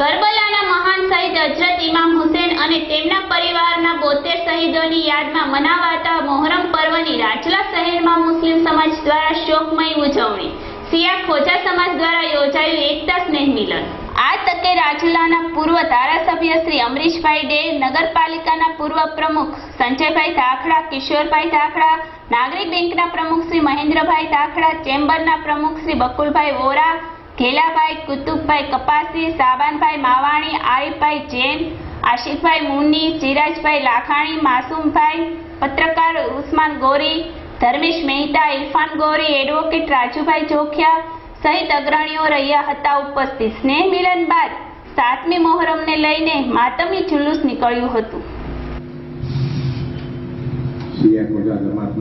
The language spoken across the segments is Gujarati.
કરબલાના મહાન શહીદ હજરત ઇમામ હુસેન અને તેમના પરિવારના બોતેર શહીદોની યાદમાં મનાવાતા મોહરમ પર્વની રાજલા શહેરમાં મુસ્લિમ સમાજ દ્વારા શોકમય ઉજવણી. સિયા ખોજા સમાજ દ્વારા યોજાયું એકતા સ્નેહ મિલન. આ તકે રાજલાના પૂર્વ ધારાસભ્ય શ્રી અમરીશભાઈ ડે, નગરપાલિકાના પૂર્વ પ્રમુખ સંજયભાઈ ધાખડા, કિશોરભાઈ ધાખડા, નાગરિક બેંકના પ્રમુખ શ્રી મહેન્દ્રભાઈ ધાખડા, ચેમ્બરના પ્રમુખ શ્રી બકુલભાઈ વોરા ઘેલાભાઈ કુતુબભાઈ કપાસી સાબાનભાઈ માવાણી આરીફભાઈ જૈન આશિફભાઈ મુન્ની ચિરાજભાઈ લાખાણી માસુમભાઈ પત્રકાર ઉસ્માન ગોરી ધર્મેશ મહેતા ઇરફાન ગોરી એડવોકેટ રાજુભાઈ જોખિયા સહિત અગ્રણીઓ રહ્યા હતા ઉપસ્થિત. સ્નેહ મિલન બાદ સાતમી મોહરમને લઈને માતમી જુલુસ નીકળ્યું હતું.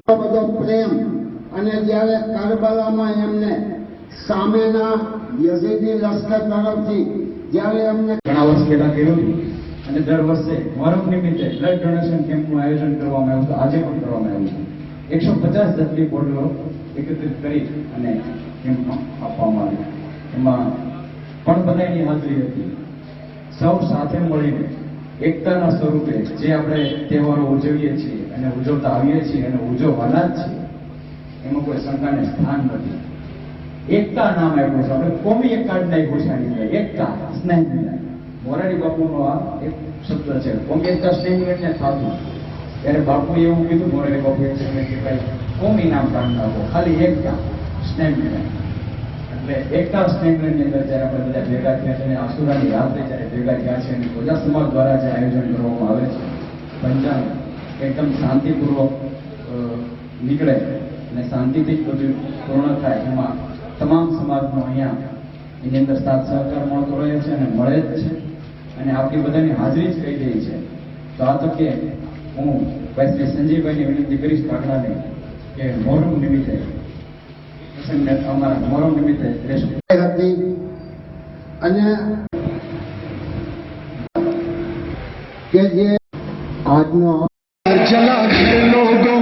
બધો પ્રેમ અને જ્યારે કરબલામાં એમને સામેના યઝીદી લશ્કર તરફથી જ્યારે અમને ઘણા વર્ષ પહેલા કર્યું અને દર વર્ષે મોહરમ નિમિત્તે બ્લડ ડોનેશન કેમ્પનું આયોજન કરવામાં આવ્યું હતું. આજે પણ કરવામાં આવ્યું છે. એકસો પચાસ જેટલી બોટલો એકત્રિત કરી અને કેમ્પમાં આપવામાં આવી એમાં પણ બધાની હાજરી હતી. સૌ સાથે મળીને એકતાના સ્વરૂપે જે આપણે તહેવારો ઉજવીએ છીએ અને ઉજવતા આવીએ છીએ અને ઉજવવાના જ છીએ, એમાં કોઈ શંકાને સ્થાન નથી. એકતા નામ આપ્યું છે. આપણે કોમી એક કાર્ડ નાખ્યું છે એકતા સ્નેહ મોરારી બાપુનો આ એક શબ્દ છે. કોમી એકતા સ્નેહ ને થતું ત્યારે બાપુએ એવું કીધું, મોરારી બાપુ એમ છે કે ભાઈ, કોમી નામ કાઢ નાખો. ખાલી એકતા સ્નેહ એટલે એકતા સ્નેહ મિલનની અંદર જ્યારે આપણે બધા ભેગા થયા છે અને આસુરાની રાત્રે જ્યારે ભેગા થયા છે અને પ્રજા સમાજ દ્વારા જે આયોજન કરવામાં આવે છે, પંચાંગ એકદમ શાંતિપૂર્વક નીકળે અને શાંતિથી જ બધું પૂર્ણ થાય એમાં તમામ સમાજનો અહીંયા એની અંદર સાથ સહકાર મળતો રહે છે અને મળે જ છે. અને આપણી બધાની હાજરી જ કહી રહી છે તો આ તો કે હું વૈશ્વી સંજીવભાઈની વિનંતી કરીશ કાકડાને કે મોરમ નિમિત્તે પ્રસંગને અમારા મોરમ નિમિત્તે રહેશે અને કે જે આજનો જલા લોકો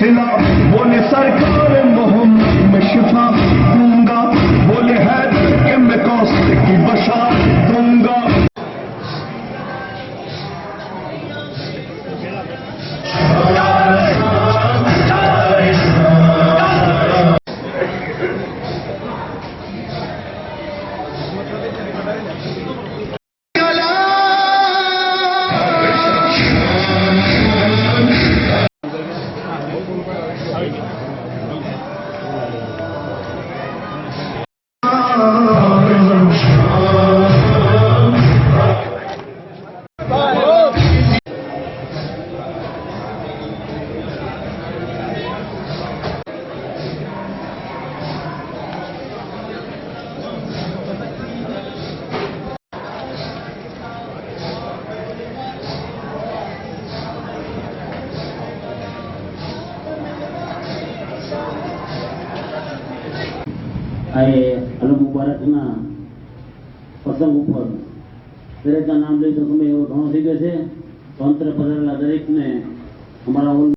देंगे सिला बोले सरकार मोहम्मद में शिफा આ એ અલ મુબારકના પ્રસંગ ઉપર. દરેકના નામ લઈ તો તમે એવો ઘણો થઈ ગયો છે. તંત્ર પધારેલા દરેકને અમારા